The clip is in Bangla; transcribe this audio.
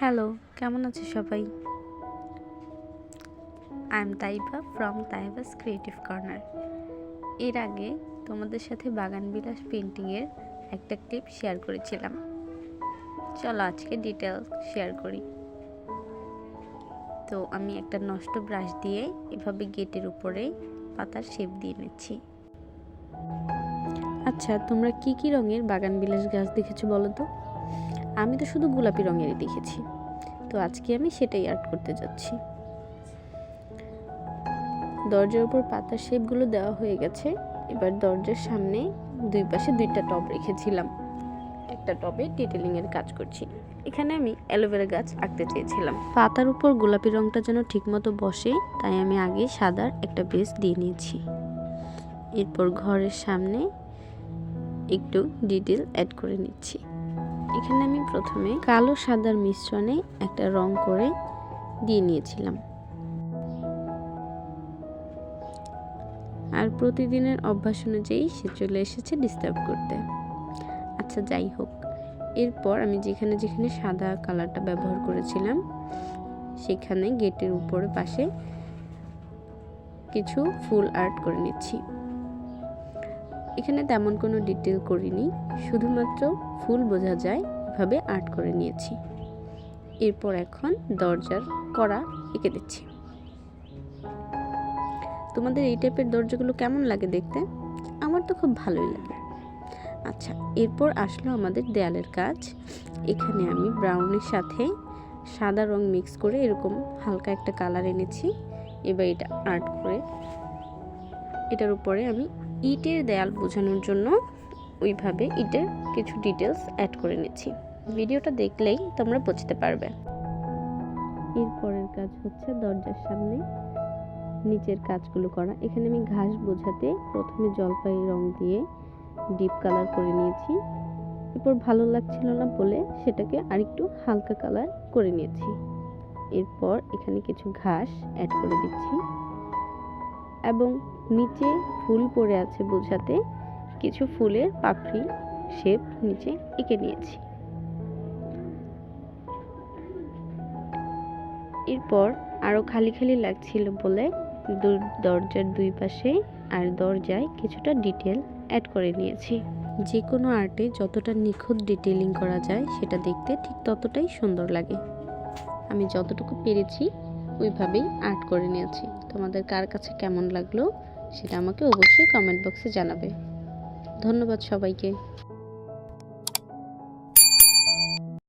হ্যালো কেমন আছে সবাই? I am Taiba from Taiba's creative corner এর আগে তোমাদের সাথে বাগান বিলাস পেন্টিংয়ের একটা ক্লিপ শেয়ার করেছিলাম। চলো আজকে ডিটেল শেয়ার করি। তো আমি একটা নষ্ট ব্রাশ দিয়ে এভাবে গেটের উপরে পাতার শেপ দিয়ে নিচ্ছি। আচ্ছা তোমরা কি কি রঙের বাগান বিলাস গাছ দেখেছ বলো তো? আমি তো শুধু গোলাপি রঙেরই দেখেছি। তো আজকে আমি সেটাই আর্ট করতে যাচ্ছি। দরজার উপর পাতার শেপগুলো দেওয়া হয়ে গেছে। এবার দরজার সামনে দুই পাশে দুইটা টব রেখেছিলাম। একটা টবে ডিটেলিং এর কাজ করছি। এখানে আমি অ্যালোভেরা গাছ আঁকতে চেয়েছিলাম। পাতার উপর গোলাপি রংটা যেন ঠিকমতো বসে, তাই আমি আগে সাদার একটা বেস দিয়ে নিয়েছি। এরপর ঘরের সামনে একটু ডিটেল অ্যাড করে নিচ্ছি। এখানে আমি প্রথমে কালো সাদার মিশ্রণে একটা রং করে দিয়ে নিয়েছিলাম। আর প্রতিদিনের অভ্যাস অনুযায়ী সে চলে এসেছে ডিস্টার্ব করতে। আচ্ছা যাই হোক। এরপর আমি যেখানে যেখানে সাদা কালারটা ব্যবহার করেছিলাম, সেখানে গেটের উপরে পাশে কিছু ফুল আর্ট করে নিচ্ছি। এখানে তেমন কোনো ডিটেল করিনি, শুধুমাত্র ফুল বোঝা যায় এভাবে আর্ট করে নিয়েছি। এরপর এখন দরজার করা এঁকে দিচ্ছি। তোমাদের এই টাইপের দরজাগুলো কেমন লাগে দেখতে? আমার তো খুব ভালোই লাগে। আচ্ছা এরপর আসলো আমাদের দেয়ালের কাজ। এখানে আমি ব্রাউনের সাথে সাদা রং মিক্স করে এরকম হালকা একটা কালার এনেছি। এবার এটা আর্ট করে, এটার উপরে আমি ইটের দেয়াল বোঝানোর জন্য ওইভাবে ইটের কিছু ডিটেলস অ্যাড করে নিচ্ছি। ভিডিওটা দেখলেই তোমরা বুঝতে পারবে। এরপরের কাজ হচ্ছে দরজার সামনে নিচের কাজগুলো করা। এখানে আমি ঘাস বোঝাতে প্রথমে জলপাই রং দিয়ে ডিপ কালার করে নিয়েছি। এরপর ভালো লাগছিল না বলে সেটাকে আরেকটু হালকা কালার করে নিয়েছি। এরপর এখানে কিছু ঘাস অ্যাড করে দিচ্ছি। এবং নিচে ফুল পড়ে আছে বোঝাতে। কিছু ফুলের পাপড়ি শেপ নিচে এঁকে নিয়েছি। এরপর আরও খালি খালি লাগছিল বলে দরজার দুই পাশে আর দরজায় কিছুটা ডিটেল অ্যাড করে নিয়েছি। যে কোনো আর্টে যতটা নিখুঁত ডিটেলিং করা যায় সেটা দেখতে ঠিক ততটাই সুন্দর লাগে। আমি যতটুকু পেরেছি ওইভাবেই আর্ট করে নিয়েছি। তোমাদের কার কাছে কেমন লাগল সেটা আমাকে অবশ্যই কমেন্ট বক্সে জানাবে। ধন্যবাদ সবাইকে।